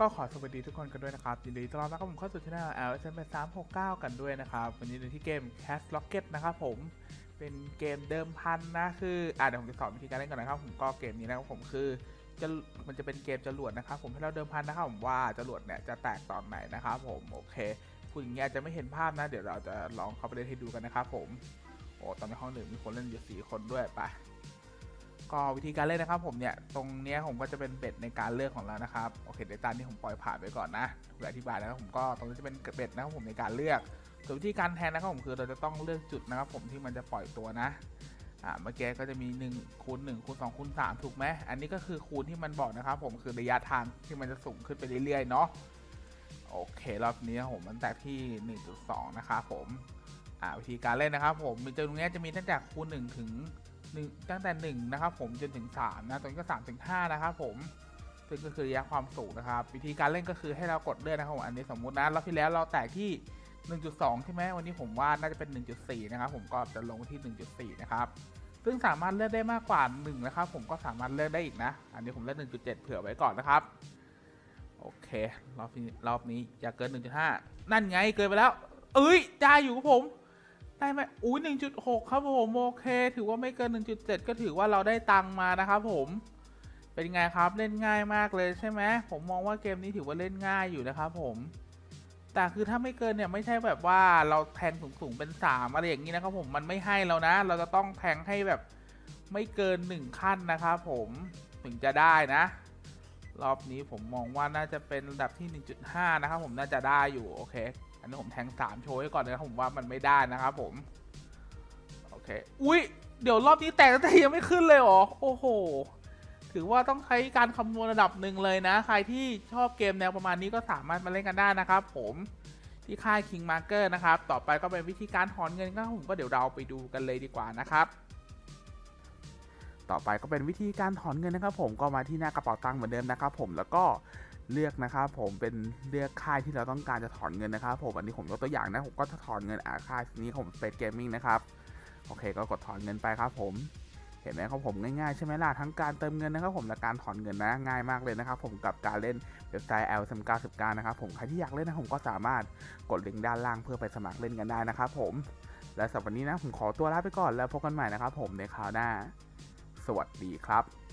ก็ขอสวัสดีทุกคนกันด้วยนะครับยินดีต้อนรับนะครับผมเข้าสู่ช่อง L S M 369 กันด้วยนะครับวันนี้ในที่เกม Cast Rocket นะครับผมเป็นเกมเดิมพันนะคืออ่าเดี๋ยวผมจะสอนวิธีการเล่นก่อนนะครับ ผมก็เกมนี้นะครับผมคือจะมันจะเป็นเกมจรวดนะครับผมให้เราเดิมพันนะครับผมว่าจรวดเนี่ยจะแตกตอนไหนนะครับผมโอเคพูดอย่างเงี้ยอาจจะไม่เห็นภาพนะเดี๋ยวเราจะลองเข้าไปเล่นให้ดูกันนะครับผมโอ้ตอนในห้องหนึ่งมีคนเล่นอยู่สี่คนด้วยไป ก็วิธีการเล่นนะครับผมเนี่ยตรงเนี้ยผมก็จะเป็นเบ็ดในการเลือกของเรานะครับโอเคเดตามที่ผมปล่อยผ่านไปก่อนนะเพื่อธิบายนะครับผมก็ตรงนี้จะเป็นเบ็ดนะครับผมในการเลือกส่วนวิธีการแทนนะครับผมคือเราจะต้องเลือกจุดนะครับผมที่มันจะปล่อยตัวนะอ่าเมื่อกี้ก็จะมี1คูณ1คูณ2คูณ3ถูกไหมอันนี้ก็คือคูณที่มันบอกนะครับผมคือระยะทางที่มันจะสูงขึ้นไปเรื่อยๆเนาะโอเครอบนี้ผมมันแตกที่ 1.2 นะครับผมอ่าวิธีการเล่นนะครับผมมีตรงเนี้ยจะมีตั้งแต่คูณ1ถึง หนึ่งตั้งแต่1นะครับผมจนถึง3นะตรงนี้ก็3ถึง5นะครับผมซึ่งก็คือระยะความสูงนะครับ วิธีการเล่นก็คือให้เรากดเลื่อนนะครับผมอันนี้สมมุตินะรอบที่แล้วเราแตกที่ 1.2 ใช่ไหมวันนี้ผมว่าน่าจะเป็น 1.4 นะครับผมก็จะลงที่ 1.4 นะครับซึ่งสามารถเลือกได้มากกว่า1นะครับผมก็สามารถเลือกได้อีกนะ อันนี้ผมเลือก1.7 เผื่อไว้ก่อนนะครับโอเครอบนี้รอบนี้อย่าเกิน 1.5 นั่นไงเกินไปแล้ว เอ้ยได้อยู่ครับผม ได้ไหมอุ้ยหนึ่งจุดหกครับผมโอเค ถือว่าไม่เกินหนึ่งจุดเจ็ดก็ถือว่าเราได้ตังค์มานะครับผมเป็นไงครับเล่นง่ายมากเลยใช่ไหมผมมองว่าเกมนี้ถือว่าเล่นง่ายอยู่นะครับผมแต่คือถ้าไม่เกินเนี่ยไม่ใช่แบบว่าเราแทงสูงๆเป็นสามอะไรอย่างนี้นะครับผมมันไม่ให้เรานะ เราจะต้องแทงให้แบบไม่เกินหนึ่งขั้นนะครับผมถึงจะได้นะ รอบนี้ผมมองว่าน่าจะเป็นระดับที่ 1.5 นะครับผมน่าจะได้อยู่โอเค นนี้ผมแทง3โชว์ไว้ก่อนเลยนะครับผมว่ามันไม่ได้นะครับผม โอเค อุ้ยเดี๋ยวรอบนี้แตกแต่ยังไม่ขึ้นเลยเหรอ โอ้โห ถือว่าต้องใช้การคำนวณระดับหนึ่งเลยนะ ใครที่ชอบเกมแนวประมาณนี้ก็สามารถมาเล่นกันได้นะครับผมที่ค่าย King Marker นะครับ ต่อไปก็เป็นวิธีการถอนเงินก็ผมก็เดี๋ยวเราไปดูกันเลยดีกว่านะครับ ต่อไปก็เป็นวิธีการถอนเงินนะครับ ผมก็มาที่หน้ากระเป๋าตังค์เหมือนเดิมนะครับ ผมแล้วก็ เลือกนะครับผมเป็นเลือกค่ายที่เราต้องการจะถอนเงินนะครับผมอันนี้ผมยกตัวอย่างนะผมก็จะถอนเงินอ่าค่ายนี้ผมเฟดเกมมิ่งนะครับโอเคก็กดถอนเงินไปครับผมเห็นไหมครับผมง่ายๆใช่ไหมล่ะทั้งการเติมเงินนะครับผมและการถอนเงินนะง่ายมากเลยนะครับผมกับการเล่นเว็บไซต์ l 3 9 9นะครับผมใครที่อยากเล่นนะผมก็สามารถกดลิงก์ด้านล่างเพื่อไปสมัครเล่นกันได้นะครับผมและสำหรับวันนี้นะผมขอตัวลาไปก่อนแล้วพบกันใหม่นะครับผมในคราวหน้า สวัสดีครับ